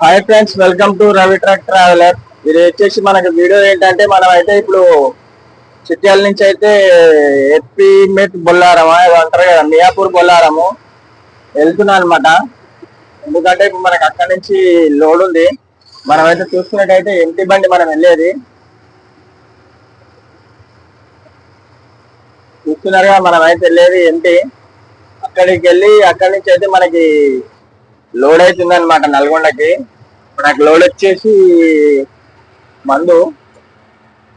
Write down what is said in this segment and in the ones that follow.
Hi friends welcome to Ravi truck traveller ఇది వచ్చేసి మనకి వీడియో ఏంటంటే మనం అయితే ఇప్పుడు చిట్యాల నుంచి అయితే ఎప్పి మెట్ బొల్లారమా ఏదో అంటారు కదా మియాపూర్ బొల్లారము వెళ్తున్నాను అనమాట ఎందుకంటే ఇప్పుడు మనకి అక్కడ నుంచి లోడ్ ఉంది. మనం అయితే చూసుకున్నట్టయితే ఎంటి బండి మనం వెళ్ళేది. చూస్తున్నారుగా మనం అయితే వెళ్ళేది ఎంటి అక్కడికి వెళ్ళి అక్కడి నుంచి అయితే మనకి లోడ్ అవుతుంది అనమాట నల్గొండకి నాకు లోడ్ వచ్చేసి మందు.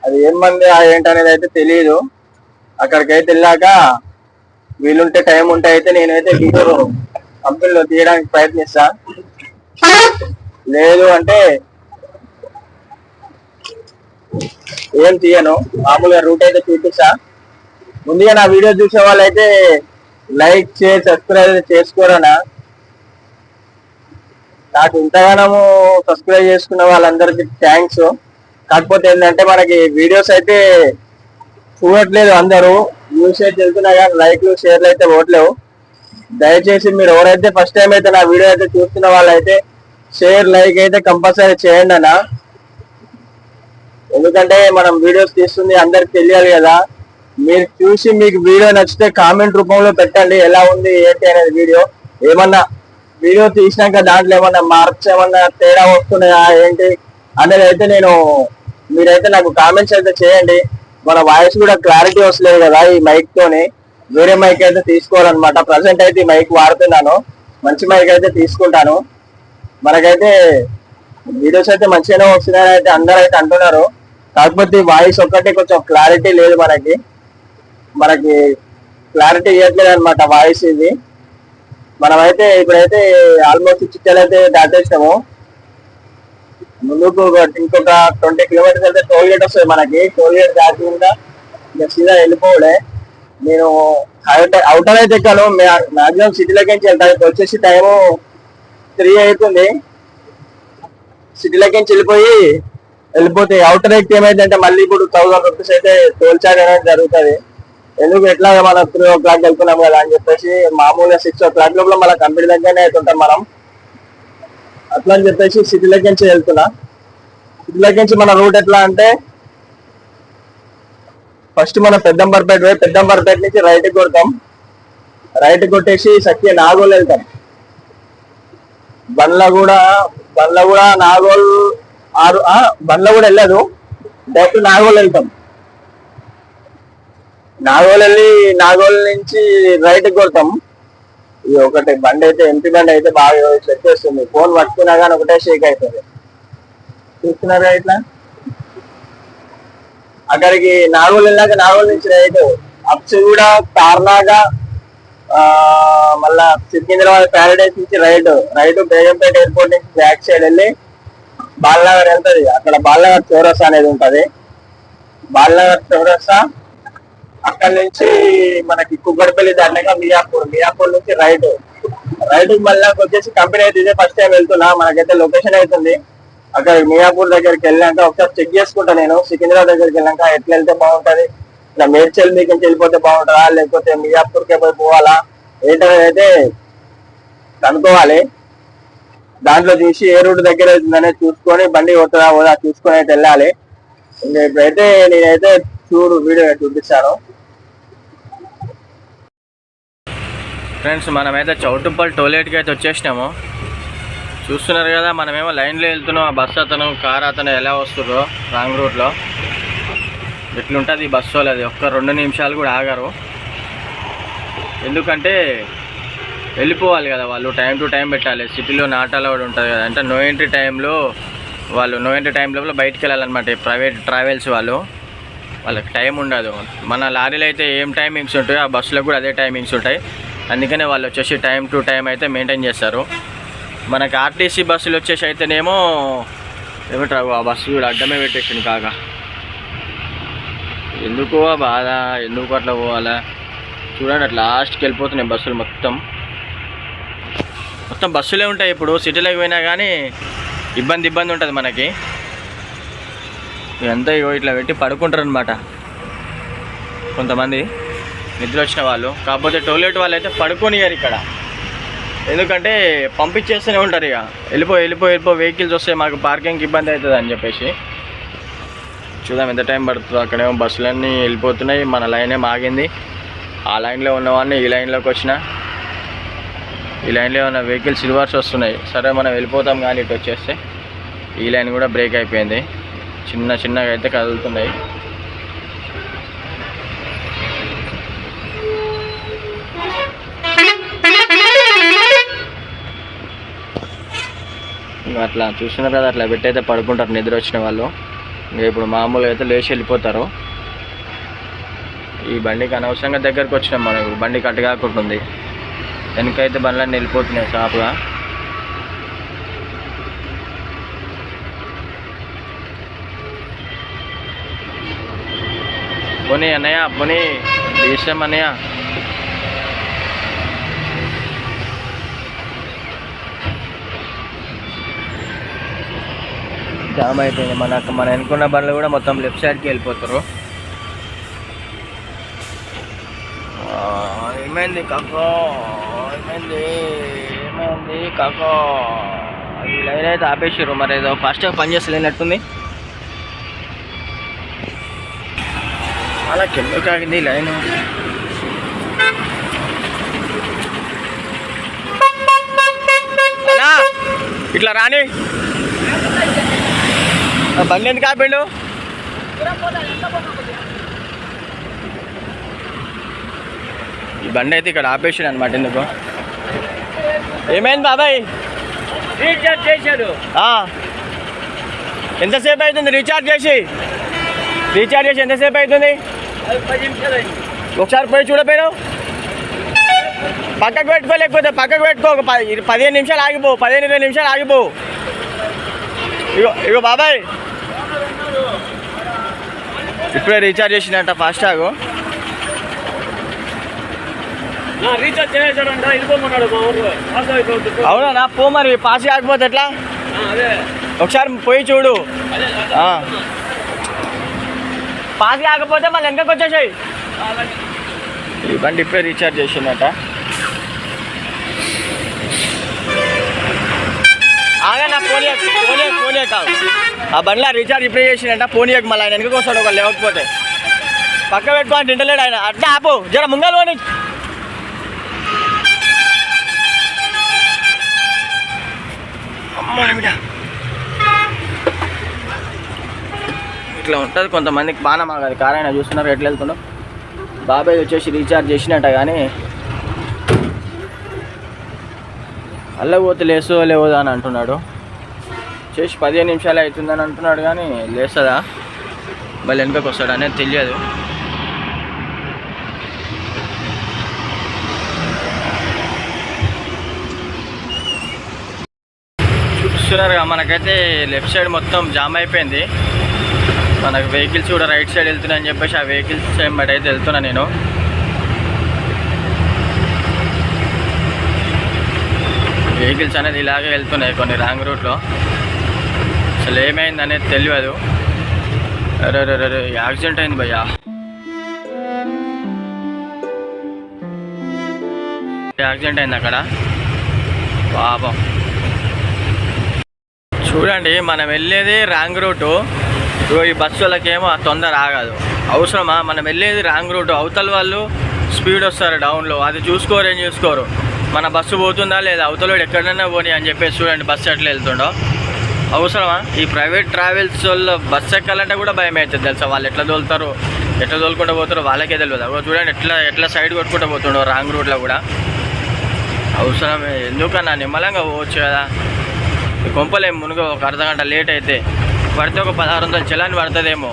అది ఏం మంది ఏంటనేది అయితే తెలియదు అక్కడికి అయితే వెళ్ళాక వీలుంటే టైం ఉంటే అయితే నేనైతే వీడియో కంపెనీలో తీయడానికి ప్రయత్నిస్తా. లేదు అంటే ఏం తీయను. మామూలుగా రూట్ అయితే చూపిస్తా. ముందుగా నా వీడియో చూసే వాళ్ళైతే లైక్ చేసి సబ్స్క్రైబ్ చేసుకోరనా నాకు ఇంతగానము సబ్స్క్రైబ్ చేసుకున్న వాళ్ళందరికీ థ్యాంక్స్ కాకపోతే ఏంటంటే మనకి వీడియోస్ అయితే చూడట్లేదు అందరూ. న్యూస్ అయితే వెళ్తున్నా కానీ లైక్లు షేర్లు అయితే పోవట్లేవు దయచేసి మీరు ఎవరైతే ఫస్ట్ టైం అయితే నా వీడియో అయితే చూస్తున్న వాళ్ళైతే షేర్ లైక్ అయితే కంపల్సరీ చేయండి అన్న. ఎందుకంటే మనం వీడియోస్ తీస్తుంది అందరికి తెలియాలి కదా. మీరు చూసి మీకు వీడియో నచ్చితే కామెంట్ రూపంలో పెట్టండి. ఎలా ఉంది ఏంటి అనేది వీడియో ఏమన్నా వీడియో తీసినాక దాంట్లో ఏమన్నా మార్క్స్ ఏమన్నా తేడా వస్తున్నాయా ఏంటి? అనేది అయితే నేను మీరైతే నాకు కామెంట్స్ అయితే చేయండి. మన వాయిస్ కూడా క్లారిటీ వస్తలేదు కదా ఈ మైక్ తోని. వేరే మైక్ అయితే తీసుకోవాలన్నమాట. ప్రజెంట్ అయితే ఈ మైక్ వాడుతున్నాను. మంచి మైక్ అయితే తీసుకుంటాను. మనకైతే వీడియోస్ అయితే మంచిగానే వస్తున్నాయని అయితే అందరూ అయితే అంటున్నారు. కాకపోతే వాయిస్ ఒక్కటే కొంచెం క్లారిటీ లేదు మనకి. మనకి క్లారిటీ ఇవ్వట్లేదు అనమాట వాయిస్ ఇది. మనమైతే ఇప్పుడైతే ఆల్మోస్ట్ చిట్టాలు అయితే దాటేసాము ముందుకు ఒక- ఇంకొక ట్వంటీ కిలోమీటర్స్ అయితే టోల్ గేట్ వస్తుంది మనకి. టోల్ గేట్ దాటకుండా ఇంకా సీదా వెళ్ళిపోవడే నేను అవుటర్ అవుటర్ అయితే ఎక్కాను. మాక్సిమం సిటీలోకి నుంచి వెళ్తాను వచ్చేసి టైము త్రీ అవుతుంది. సిటీలోకి నుంచి వెళ్ళిపోయి వెళ్ళిపోతే అవుటర్ ఎక్కి ఏమైందంటే మళ్ళీ ఇప్పుడు థౌసండ్ రూపీస్ అయితే టోల్ చార్జ్ అనేది జరుగుతుంది. ఎందుకు ఎట్లా మనం త్రీ ఓ క్లాక్ వెళ్తున్నాం కదా అని చెప్పేసి మామూలుగా సిక్స్ ఓ క్లాక్ లోపల మన కంపెనీ దగ్గరనే అవుతుంటాం మనం. అట్లా అని చెప్పేసి సిటీలోకి నుంచి వెళ్తున్నా. సిటీలోకి నుంచి మన రూట్ ఎట్లా అంటే ఫస్ట్ మన పెద్దంబర్పేట పోయి పెద్దంబర్పేట నుంచి రైట్ కొడతాం. రైట్ కొట్టేసి సత్య నాగోల్ వెళ్తాం. బండ్ల కూడా బండ్ల కూడా నాగోల్ ఆరు ఆ, బండ్ల కూడా వెళ్ళదు. డైరెక్ట్ నాగోల్ వెళ్తాం. నాగోల్ వెళ్ళి నాగోల్ నుంచి రైట్ కొడతాం. ఇది ఒకటి బండి అయితే ఎంపీ బండి అయితే బాగా చెక్ చేస్తుంది. ఫోన్ పట్టుకున్నా కానీ ఒకటే షేక్ అవుతుంది చూస్తున్నారా ఇట్లా. అక్కడికి నాగోల్ వెళ్ళాక నాగోల్ నుంచి రైట్ అప్స్ కూడా కార్నాగా మళ్ళా సికింద్రాబాద్ ప్యారడైస్ నుంచి రైట్ రైట్ బేగంపేట ఎయిర్పోర్ట్ నుంచి బ్యాక్ సైడ్ వెళ్ళి బాలనగర్ వెళ్తుంది. అక్కడ బాలనగర్ చౌరస్తా అనేది ఉంటుంది. బాలనగర్ చౌరస్తా అక్కడ నుంచి మనకి కుక్కడపల్లి దాటినాక మియాపూర్. మియాపూర్ నుంచి రైట్. రైట్ మళ్ళీ వచ్చేసి కంపెనీ అయితే ఇదే ఫస్ట్ టైం వెళ్తున్నా. మనకైతే లొకేషన్ అవుతుంది అక్కడ మియాపూర్ దగ్గరికి వెళ్ళాక ఒకసారి చెక్ చేసుకుంటా నేను. సికింద్రాబాద్ దగ్గరికి వెళ్ళాక ఎట్లా వెళ్తే బాగుంటది. ఇట్లా మేడ్చల్ మీకు వెళ్ళిపోతే బాగుంటుందా? లేకపోతే మియాపూర్కే పోయి పోవాలా? ఏంటనేది అయితే కనుక్కోవాలి. దాంట్లో చూసి ఏ రూట్ దగ్గర అవుతుందనేది చూసుకొని బండి పోతుందా పోదా చూసుకొని అయితే వెళ్ళాలి. ఇంకా ఇప్పుడైతే నేనైతే చూడు వీడియో చూపిస్తాను ఫ్రెండ్స్ మనమైతే చౌటుప్పల్ టోలేట్కి అయితే వచ్చేసినాము. చూస్తున్నారు కదా మనమేమో లైన్లో వెళ్తున్నాం. ఆ బస్సు అతను కార్ అతను ఎలా వస్తుందో రాంగ్ రూట్లో. ఎట్లుంటుంది ఈ బస్సు వాళ్ళది ఒక్క రెండు నిమిషాలు కూడా ఆగారు. ఎందుకంటే వెళ్ళిపోవాలి కదా వాళ్ళు టైం టు టైం పెట్టాలి. సిటీలో నాట్ కూడా ఉంటుంది కదా. అంటే నో ఎంట్రీ టైంలో వాళ్ళు నో ఎంట్రీ టైం లోపల బయటికి వెళ్ళాలన్నమాట ప్రైవేట్ ట్రావెల్స్ వాళ్ళు. వాళ్ళకి టైం ఉండదు. మన లారీలో అయితే ఏం టైమింగ్స్ ఉంటాయో ఆ బస్సులో కూడా అదే టైమింగ్స్ ఉంటాయి. అందుకనే వాళ్ళు వచ్చేసి టైం టు టైం అయితే మెయింటైన్ చేస్తారు. మనకి ఆర్టీసీ బస్సులు వచ్చేసి అయితేనేమో ఏమిట్రా ఆ బస్సు కూడా అడ్డమే పెట్టేసింది కాక. ఎందుకు బాధ ఎందుకు అట్లా పోవాలా? చూడండి అట్లా లాస్ట్కి వెళ్ళిపోతున్నాయి బస్సులు మొత్తం. మొత్తం బస్సులే ఉంటాయి ఇప్పుడు సిటీలోకి పోయినా కానీ ఇబ్బంది ఇబ్బంది ఉంటుంది మనకి. ఇదంతా ఇగో ఇట్లా పెట్టి పడుకుంటారు అనమాట కొంతమంది నిద్ర వచ్చిన వాళ్ళు. కాకపోతే టోయిలెట్ వాళ్ళు అయితే పడుకోనియరు ఇక్కడ. ఎందుకంటే పంపించేస్తూనే ఉంటారు ఇక. వెళ్ళిపో వెళ్ళిపో వెళ్ళిపో వెహికల్స్ వస్తే మాకు పార్కింగ్కి ఇబ్బంది అవుతుంది అని చెప్పేసి. చూద్దాం ఎంత టైం పడుతుందో. అక్కడేమో బస్సులన్నీ వెళ్ళిపోతున్నాయి. మన లైన్ ఆగింది ఆ లైన్లో ఉన్నవాడిని ఈ లైన్లోకి వచ్చిన. ఈ లైన్లో ఉన్న వెహికల్స్ సిల్వర్స్ వస్తున్నాయి. సరే మనం వెళ్ళిపోతాం కానీ ఇటు వచ్చేస్తే. ఈ లైన్ కూడా బ్రేక్ అయిపోయింది. చిన్న చిన్నగా అయితే కదులుతున్నాయి ఇంకా అట్లా చూస్తున్నారు కదా అట్లా పెట్టయితే పడుకుంటారు నిద్ర వచ్చిన వాళ్ళు. ఇంకా ఇప్పుడు మామూలుగా అయితే లేచి వెళ్ళిపోతారు. ఈ బండికి అనవసరంగా దగ్గరకు వచ్చినాం మనం ఇప్పుడు బండి కట్టగాకుంటుంది వెనకైతే బండ్లన్నీ వెళ్ళిపోతున్నాయి షాప్గా. పోనీ అన్నయ్య పోనీ దేశం అన్నయ్య. జామ్ అయిపోయింది. మన మన వెనుకున్న బండ్లు కూడా మొత్తం లెఫ్ట్ సైడ్కి వెళ్ళిపోతారు ఏమైంది కాకో? ఏమైంది? ఏమైంది కాకో? లైన్ అయితే ఆపేసారు మరి ఏదో ఫాస్ట్గా పని చేస్తలేనట్టుంది అలా కిందకి ఆగింది లైన్ ఇట్లా రాని. బండి ఎందుకు ఆపిండు? ఈ బండి అయితే ఇక్కడ ఆపేసాడు అనమాట ఎందుకు? ఏమైంది బాబాయ్? రీఛార్జ్ చేశాడు. ఎంతసేపు అవుతుంది రీఛార్జ్ చేసి? రీఛార్జ్ చేసి ఎంతసేపు అవుతుంది? ఒకసారి పోయి చూడపోయావు పక్కకు పెట్టుకో లేకపోతే పక్కకు పెట్టుకో ఒక పదిహేను నిమిషాలు ఆగిపో పదిహేను ఇరవై నిమిషాలు ఆగిపో. ఇగో ఇగో బాబాయ్. ఇప్పుడే రీఛార్జ్ చేసినట్ట ఫాస్టాగ్. అవునా నా పో మరి పాస్ కాకపోతే ఎట్లా? ఒకసారి పోయి చూడు. పాస్ కాకపోతే మళ్ళీ వెనకకి వచ్చేసాయి. బండి ఇప్పుడే రీఛార్జ్ చేసిందట. ఆగన్నా పోనీయక్ పోనీయక్ పోనీయక్ కాదు. ఆ బండ్లో రీఛార్జ్ ఇప్పుడే చేసిందంట పోనీయక్ మళ్ళీ ఆయన వెనకకి వస్తాడు ఒక లేవకపోతే. పక్క పెట్టుకోని తింటలేడు ఆయన. అట్లా ఆపు. జర ముంగలు పోనీ. ఇట్లా ఉంటుంది కొంతమందికి బాగా ఆగదు. కార్ అయినా చూస్తున్నారు ఎట్లా వెళ్తున్నాం బాబాయ్ వచ్చేసి రీఛార్జ్ చేసినట్ట కానీ. అల్లగోతులు పోతే లేసో అని అంటున్నాడు. చేసి పదిహేను నిమిషాలు అవుతుందని అంటున్నాడు కానీ లేస్తుందా? మళ్ళీ వెనుకకి వస్తాడు అనేది తెలియదు. చూస్తున్నారుగా మనకైతే లెఫ్ట్ సైడ్ మొత్తం జామ్ అయిపోయింది. మనకు వెహికల్స్ కూడా రైట్ సైడ్ వెళ్తున్నాయని చెప్పేసి ఆ వెహికల్స్ బట్ అయితే వెళ్తున్నా నేను. వెహికల్స్ అనేది ఇలాగే వెళ్తున్నాయి కొన్ని రాంగ్ రూట్లో. అసలు ఏమైంది అనేది తెలియదు. అరే అరే అరే యాక్సిడెంట్ అయింది భయ్యా. యాక్సిడెంట్ అయింది అక్కడ. పాపం. చూడండి మనం వెళ్ళేది రాంగ్ రూటు. ఈ బస్సు వాళ్ళకేమో తొందర ఆగదు. అవసరమా? మనం వెళ్ళేది రాంగ్ రూటు. అవతల వాళ్ళు స్పీడ్ వస్తారు డౌన్లో అది చూసుకోరు ఏం చూసుకోరు. మన బస్సు పోతుందా లేదా? అవతల వాడు ఎక్కడైనా పోనీ అని చెప్పేసి చూడండి బస్సు ఎట్లా వెళ్తుండో. అవసరమా? ఈ ప్రైవేట్ ట్రావెల్స్ వాళ్ళు బస్సు ఎక్కాలంటే కూడా భయం అవుతుంది తెలుసా? వాళ్ళు ఎట్లా తోలుతారు? ఎట్లా తోలుకుంటూ పోతారో వాళ్ళకే తెలియదు. అవి చూడండి ఎట్లా ఎట్లా సైడ్ కొట్టుకుంటూ పోతుండో రాంగ్ రూట్లో కూడా. అవసరమే. ఎందుకన్నా? నిమ్మలంగా పోవచ్చు కదా. ఈ కొంపలేం మునుగో ఒక అర్ధగంట లేట్ అయితే. పడితే ఒక పదహారు వందల చలాన్ని పడుతుందేమో.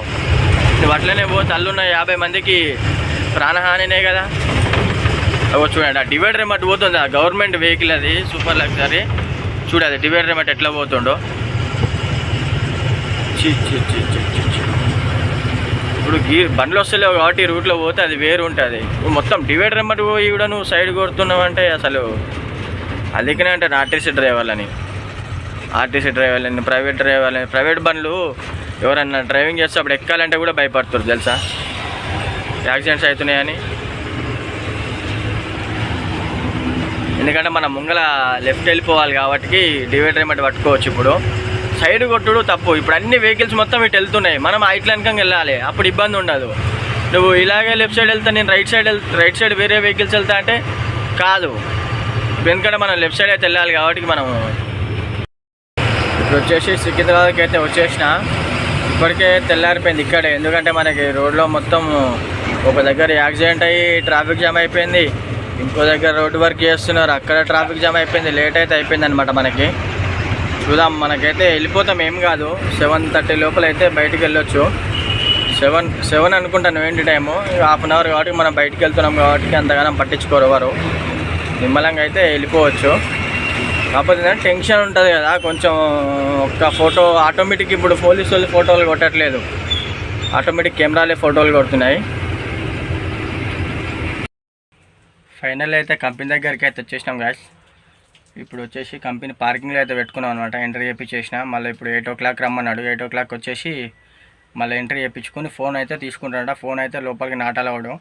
నువ్వు అట్లనే పోతే అల్లున్న యాభై మందికి ప్రాణహానినే కదా. అవి చూడండి ఆ డివైడర్ ఏమట్టు పోతుంది? ఆ గవర్నమెంట్ వెహికల్ అది సూపర్ లగ్జరీ చూడాలి డివైడర్ ఏమట్టు ఎట్లా పోతుండో. చి చి చి చి చి చి. ఇప్పుడు గీ బండ్లు వస్తలేవు కాబట్టి రూట్లో పోతే అది వేరు ఉంటుంది. మొత్తం డివైడర్ రిమోట్ పోయి కూడా నువ్వు సైడ్ కొడుతున్నావు అంటే అసలు అందుకనే అంటే ఆర్టీసీ డ్రైవర్లని. ఆర్టీసీ డ్రైవర్లని ప్రైవేట్ డ్రైవర్లని ప్రైవేట్ బండ్లు ఎవరన్నా డ్రైవింగ్ చేస్తే అప్పుడు ఎక్కాలంటే కూడా భయపడుతారు తెలుసా? యాక్సిడెంట్స్ అవుతున్నాయని. ఎందుకంటే మన ముంగల లెఫ్ట్ వెళ్ళిపోవాలి కాబట్టి డివైడర్ ఏమంటే పట్టుకోవచ్చు ఇప్పుడు. సైడ్ కొట్టుడు తప్పు. ఇప్పుడు అన్ని వెహికల్స్ మొత్తం ఇటు వెళ్తున్నాయి. మనం ఆ ఇట్లా వెనకంగా వెళ్ళాలి. అప్పుడు ఇబ్బంది ఉండదు. నువ్వు ఇలాగే లెఫ్ట్ సైడ్ వెళ్తా నేను రైట్ సైడ్ రైట్ సైడ్ వేరే వెహికల్స్ వెళ్తా అంటే కాదు. ఎందుకంటే మనం లెఫ్ట్ సైడ్ అయితే వెళ్ళాలి కాబట్టి మనం ఇప్పుడు వచ్చేసి సికింద్రాబాద్కి అయితే వచ్చేసిన. ఇప్పటికే తెల్లారిపోయింది ఇక్కడే. ఎందుకంటే మనకి రోడ్లో మొత్తం ఒక దగ్గర యాక్సిడెంట్ అయ్యి ట్రాఫిక్ జామ్ అయిపోయింది. ఇంకో దగ్గర రోడ్డు వర్క్ చేస్తున్నారు. అక్కడ ట్రాఫిక్ జామ్ అయిపోయింది. లేట్ అయితే అయిపోయింది అనమాట మనకి. చూద్దాం మనకైతే వెళ్ళిపోతాం ఏం కాదు. సెవెన్ థర్టీ లోపల అయితే బయటికి వెళ్ళొచ్చు. సెవెన్ సెవెన్ అనుకుంటాను ఏంటి టైము? హాఫ్ అన్ అవర్ కాబట్టి మనం బయటికి వెళ్తున్నాం కాబట్టి అంతగానం పట్టించుకోరు ఎవరు. నిమ్మలంగా అయితే వెళ్ళిపోవచ్చు. కాకపోతే టెన్షన్ ఉంటుంది కదా కొంచెం ఒక్క ఫోటో ఆటోమేటిక్ ఇప్పుడు పోలీసు వాళ్ళు ఫోటోలు కొట్టట్లేదు. ఆటోమేటిక్ కెమెరాలే ఫోటోలు కొడుతున్నాయి. ఫైనల్ అయితే కంపెనీ దగ్గరికి అయితే వచ్చేసినాం గాయస్ ఇప్పుడు వచ్చేసి కంపెనీ పార్కింగ్లో అయితే పెట్టుకున్నాం అనమాట ఎంట్రీ చేయించేసిన మళ్ళీ ఇప్పుడు ఎయిట్ ఓ క్లాక్ రమ్మన్నాడు. ఎయిట్ ఓ క్లాక్ వచ్చేసి మళ్ళీ ఎంట్రీ చేయించుకొని ఫోన్ అయితే తీసుకుంటాడ ఫోన్ అయితే లోపలికి నాటాలవడం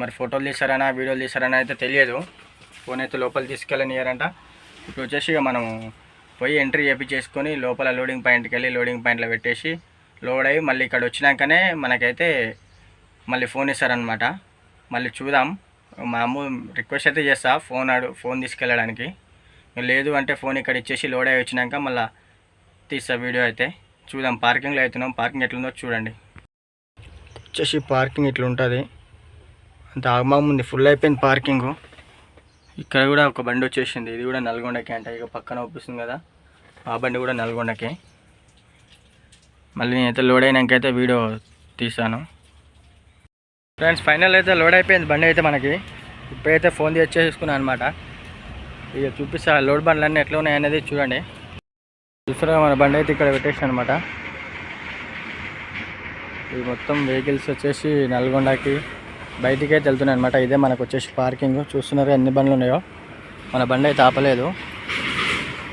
మరి ఫోటోలు తీసారనా వీడియోలు తీసారనా అయితే తెలియదు. ఫోన్ అయితే లోపల తీసుకెళ్ళనియారంట ఇప్పుడు వచ్చేసి ఇక మనం పోయి ఎంట్రీ చేయించేసుకొని లోపల లోడింగ్ పాయింట్కి వెళ్ళి లోడింగ్ పాయింట్లో పెట్టేసి లోడ్ అయ్యి మళ్ళీ ఇక్కడ వచ్చినాకనే మనకైతే మళ్ళీ ఫోన్ ఇస్తారనమాట మళ్ళీ చూద్దాం. మామూలు రిక్వెస్ట్ అయితే చేస్తా. ఫోన్ ఆడు ఫోన్ తీసుకెళ్ళడానికి. లేదు అంటే ఫోన్ ఇక్కడ ఇచ్చేసి లోడ్ అయ్యి వచ్చినాక మళ్ళీ తీస్తా వీడియో అయితే. చూద్దాం పార్కింగ్లో అవుతున్నాం పార్కింగ్ ఎట్లుందో చూడండి. వచ్చేసి పార్కింగ్ ఇట్లా ఉంటుంది అంత ఆగమాగం ఉంది. ఫుల్ అయిపోయింది పార్కింగ్ ఇక్కడ కూడా ఒక బండి వచ్చేసింది. ఇది కూడా నల్గొండకే అంట. ఇక పక్కన ఒప్పిస్తుంది కదా. ఆ బండి కూడా నల్గొండకి. మళ్ళీ నేనైతే లోడ్ అయినాకైతే వీడియో తీసాను ఫ్రెండ్స్ ఫైనల్ అయితే లోడ్ అయిపోయింది. బండి అయితే మనకి. ఇప్పుడైతే ఫోన్ తెచ్చేసుకున్నాను అనమాట ఇక చూపిస్తా లోడ్ బండ్లు అన్నీ ఎట్లా ఉన్నాయి అనేది చూడండి. చూసారా మన బండి అయితే ఇక్కడ పెట్టేసి అనమాట ఇది మొత్తం వెహికల్స్ వచ్చేసి నల్గొండకి బయటికి అయితే వెళ్తున్నాయి అనమాట ఇదే మనకు వచ్చేసి పార్కింగ్ చూస్తున్నారు ఎన్ని బండ్లు ఉన్నాయో. మన బండి అయితే ఆపలేదు.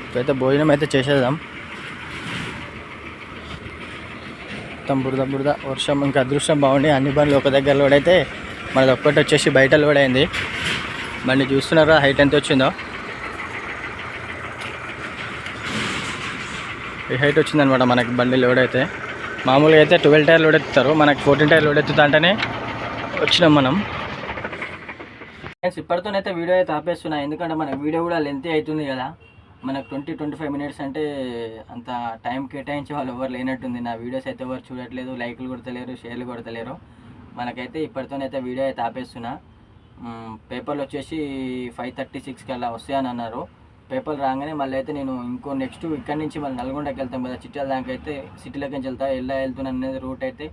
ఇప్పుడైతే భోజనం అయితే చేసేద్దాం. మొత్తం బురద బురద వర్షం ఇంకా అదృష్టం బాగుండి. అన్ని బండ్లు ఒక దగ్గర లోడ్ అయితే మనది ఒక్కటి వచ్చేసి బయట లోడ్ అయింది. బండి చూస్తున్నారా హైట్ ఎంత వచ్చిందో. ఈ హైట్ వచ్చిందనమాట మనకి బండి లోడ్ అయితే. మామూలుగా అయితే ట్వెల్వ్ టైర్ లోడ్ ఎత్తుతారు. మనకి ఫోర్టీన్ టైర్ లోడ్ ఎత్తుతా అంటేనే వచ్చినాం మనం. ఫ్రెండ్స్ ఇప్పటితోనైతే వీడియో అయితే ఆపేస్తున్నా. ఎందుకంటే మన వీడియో కూడా లెంతీ అవుతుంది కదా. మనకు ట్వంటీ ట్వంటీ ఫైవ్ మినిట్స్ అంటే అంత టైం కేటాయించే వాళ్ళు ఎవరు లేనట్టుంది. నా వీడియోస్ అయితే ఎవరు చూడట్లేదు. లైక్లు కొడతలేరు షేర్లు కొడతలేరు. మనకైతే ఇప్పటితోనైతే వీడియో అయితే ఆపేస్తున్నా. పేపర్లు వచ్చేసి ఫైవ్ థర్టీ సిక్స్కి అలా వస్తాయని అన్నారు. పేపర్ రాగానే మళ్ళీ అయితే నేను ఇంకో నెక్స్ట్ ఇక్కడ నుంచి మళ్ళీ నల్గొండకి వెళ్తాం కదా చిట్యాల దాకా అయితే సిటీలోకి నుంచి వెళ్తా ఎలా వెళ్తున్నాను అనేది రూట్ అయితే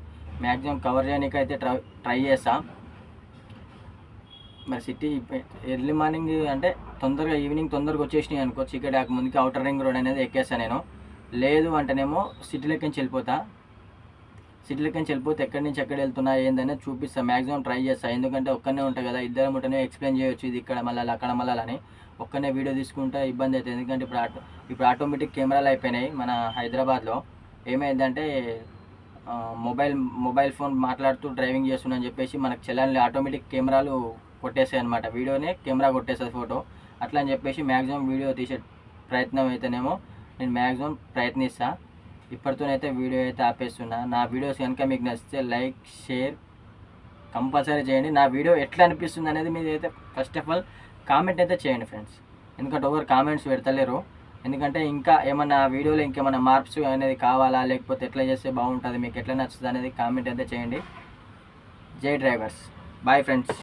మ్యాక్సిమం కవర్ చేయడానికి అయితే ట్రై ట్రై చేస్తా. మరి సిటీ ఎర్లీ మార్నింగ్ అంటే తొందరగా ఈవినింగ్ తొందరగా వచ్చేసినాయి అనుకో చీకటి ముందుకి అవుటర్ రింగ్ రోడ్ అనేది ఎక్కేస్తాను నేను. లేదు అంటేనేమో సిటీలోకి నుంచి వెళ్ళిపోతా. సిటీలోకి నుంచి వెళ్ళిపోతే ఎక్కడి నుంచి ఎక్కడ వెళ్తున్నా ఏందనేది చూపిస్తాను మ్యాక్సిమం ట్రై చేస్తాను ఎందుకంటే ఒక్కనే ఉంటాయి కదా ఇద్దరం ఉంటేనే ఎక్స్ప్లెయిన్ చేయొచ్చు ఇది ఇక్కడ మళ్ళీ అక్కడ మళ్ళీ అని. ఒక్కనే వీడియో తీసుకుంటే ఇబ్బంది అవుతుంది. ఎందుకంటే ఇప్పుడు ఆటో ఇప్పుడు ఆటోమేటిక్ కెమెరాలు అయిపోయినాయి మన హైదరాబాద్లో. ఏమైందంటే మొబైల్ మొబైల్ ఫోన్ మాట్లాడుతూ డ్రైవింగ్ చేస్తున్నా అని చెప్పేసి మనకు చలాన్లు ఆటోమేటిక్ కెమెరాలు కొట్టేస్తాయి అనమాట వీడియోనే కెమెరా కొట్టేస్తుంది ఫోటో. అట్లా అని చెప్పేసి మ్యాక్సిమం వీడియో తీసే ప్రయత్నం అయితేనేమో నేను మ్యాక్సిమం ప్రయత్నిస్తాను ఇప్పటితోనైతే వీడియో అయితే ఆపేస్తున్నా. నా వీడియోస్ కనుక మీకు నచ్చితే లైక్ షేర్ కంపల్సరీ చేయండి. నా వీడియో ఎట్లా అనిపిస్తుంది అనేది మీరు అయితే ఫస్ట్ ఆఫ్ ఆల్ కామెంట్ అయితే చేయండి ఫ్రెండ్స్ ఎందుకంటే ఎవరు కామెంట్స్ పెడతలేరు. ఎందుకంటే ఇంకా ఏమన్నా వీడియోలో ఇంకేమైనా మార్క్స్ అనేది కావాలా లేకపోతే ఎట్లా చేస్తే బాగుంటుంది మీకు ఎట్లా నచ్చుతుంది అనేది కామెంట్ అయితే చేయండి. జై డ్రైవర్స్. Bye friends